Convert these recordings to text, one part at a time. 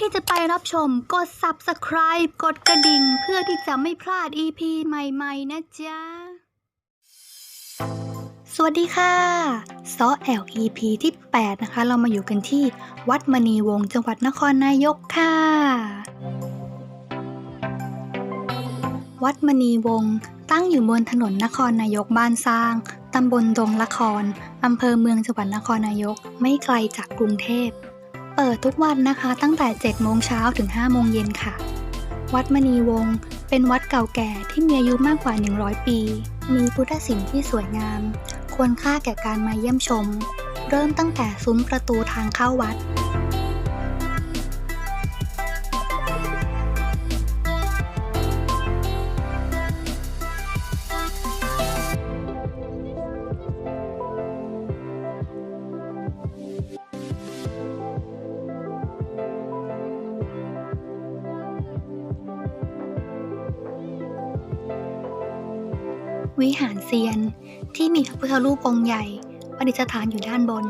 ที่จะไปรับชมกด subscribe กดกระดิ่ง เพื่อที่จะไม่พลาด EP ใหม่ๆ นะจ๊ะ สวัสดีค่ะซอแอล EP ที่ 8 นะคะ เรามาอยู่กันที่วัดมณีวงศ์จังหวัดนครนายกค่ะ วัดมณีวงศ์ตั้งอยู่บนถนนนครนายกบ้านสร้าง ตำบลดงละคร อำเภอเมืองจังหวัดนครนายก ไม่ไกลจากกรุงเทพ เปิดทุกวันนะคะตั้งแต่ 7 โมงเช้าถึง 5 โมงเย็นค่ะ วัดมณีวงศ์เป็นวัดเก่าแก่ที่มีอายุมากกว่า 100 ปี มีพุทธศิลป์ที่สวยงาม ควรค่าแก่การมาเยี่ยมชม เริ่มตั้งแต่ซุ้มประตูทางเข้าวัด วิหารเซียน ที่มีพระพุทธรูปองค์ใหญ่ประดิษฐานอยู่ด้านบน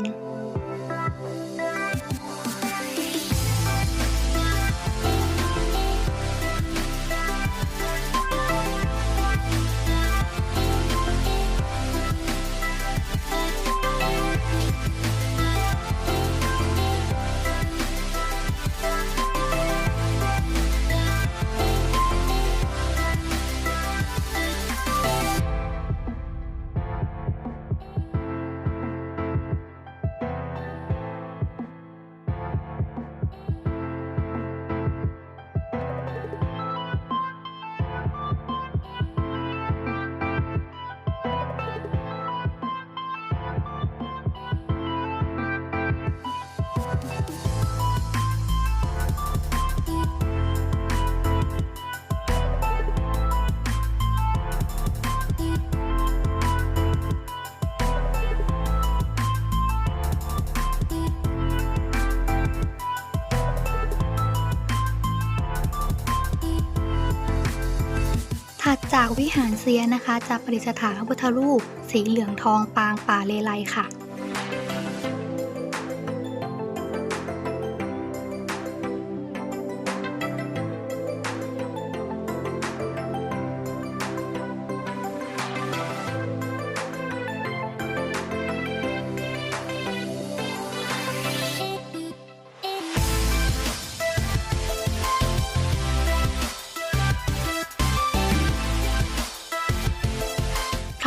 จากวิหารเซียนนะคะจะประดิษฐานพระพุทธรูป สีเหลืองทองปางป่าเลไลค่ะ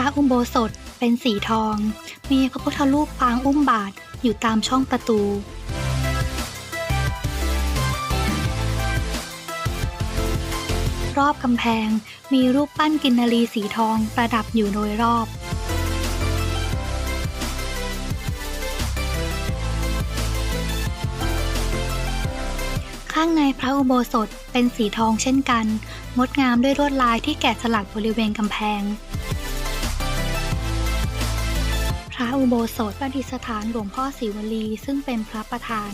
ระอุโบสถเป็นสีทอง มีพระพุทธรูปปางอุ้มบาทอยู่ตามช่องประตู รอบกำแพงมีรูปปั้นกินนารีสีทองประดับอยู่โดยรอบ ข้างในพระอุโบสถเป็นสีทองเช่นกัน งดงามด้วยลวดลายที่แกะสลักบริเวณกำแพง ระอุโบสถประดิษฐานหลวงพ่อศิวลี ซึ่งเป็นพระประธาน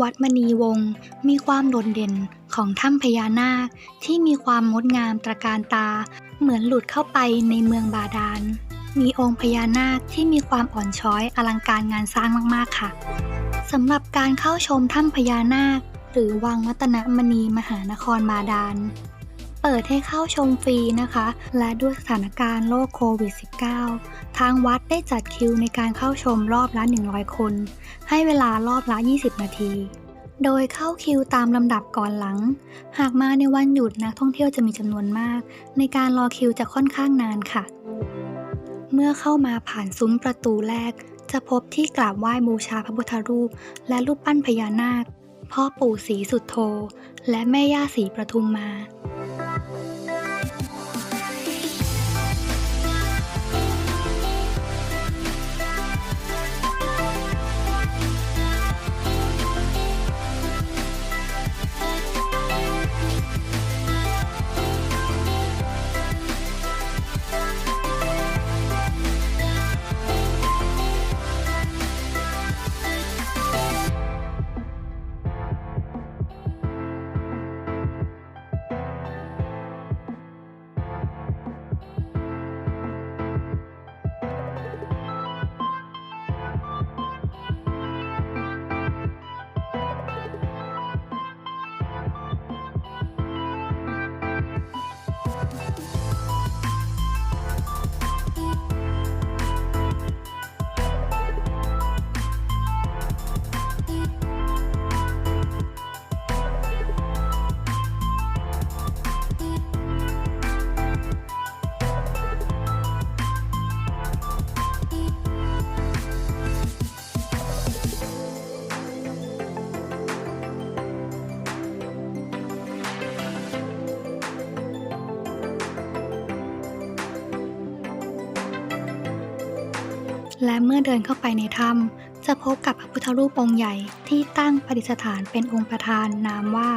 วัดมณีวงศ์มีความโดดเด่นของถ้ำพญานาคที่มีความงดงามตระการตา เหมือนหลุดเข้าไปในเมืองบาดาล มีองค์พญานาคที่มีความอ่อนช้อยอลังการงานสร้างมากๆค่ะสำหรับการเข้าชมถ้ำพญานาค หรือวังวัตนมณีมหานครบาดาล เปิดให้เข้าชมฟรีนะคะ และด้วยสถานการณ์โรคโควิด -19 ทางวัดได้จัดคิวในการเข้าชมรอบละ 100 คน ให้เวลารอบละ 20 นาที โดยเข้าคิวตามลำดับก่อนหลัง หากมาในวันหยุดนักท่องเที่ยวจะมีจำนวนมาก ในการรอคิวจะค่อนข้างนานค่ะ เมื่อเข้ามาผ่านซุ้มประตูแรก จะพบที่กราบไหว้บูชาพระพุทธรูป และรูปปั้นพญานาค พ่อปู่ศรีสุดโธและแม่ย่าศรีประทุมมา และเมื่อเดินเข้าไปในถ้ำจะพบกับพระพุทธรูปองค์ใหญ่ที่ตั้งประดิษฐานเป็นองค์ประธานนามว่า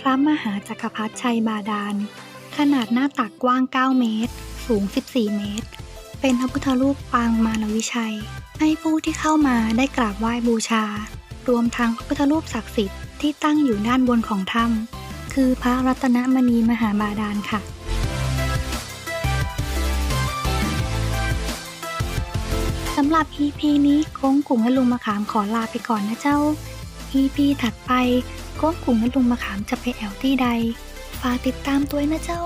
พระมหาจักรพรรดิชัยบาดาล ขนาดหน้าตักกว้าง 9 เมตร สูง 14 เมตร เป็นพระพุทธรูปปางมารวิชัย ให้ผู้ที่เข้ามาได้กราบไหว้บูชา รวมทั้งพระพุทธรูปศักดิ์สิทธิ์ที่ตั้งอยู่ด้านบนของถ้ำคือพระรัตนมณีมหาบาดาลค่ะ สำหรับ EP นี้โค้งกุ่งและลุงมะขามขอลาไปก่อนนะเจ้า EP ถัดไปโค้งกุ่งและลุงมะขามจะไปแอวที่ใด ฝากติดตามตัวนะเจ้า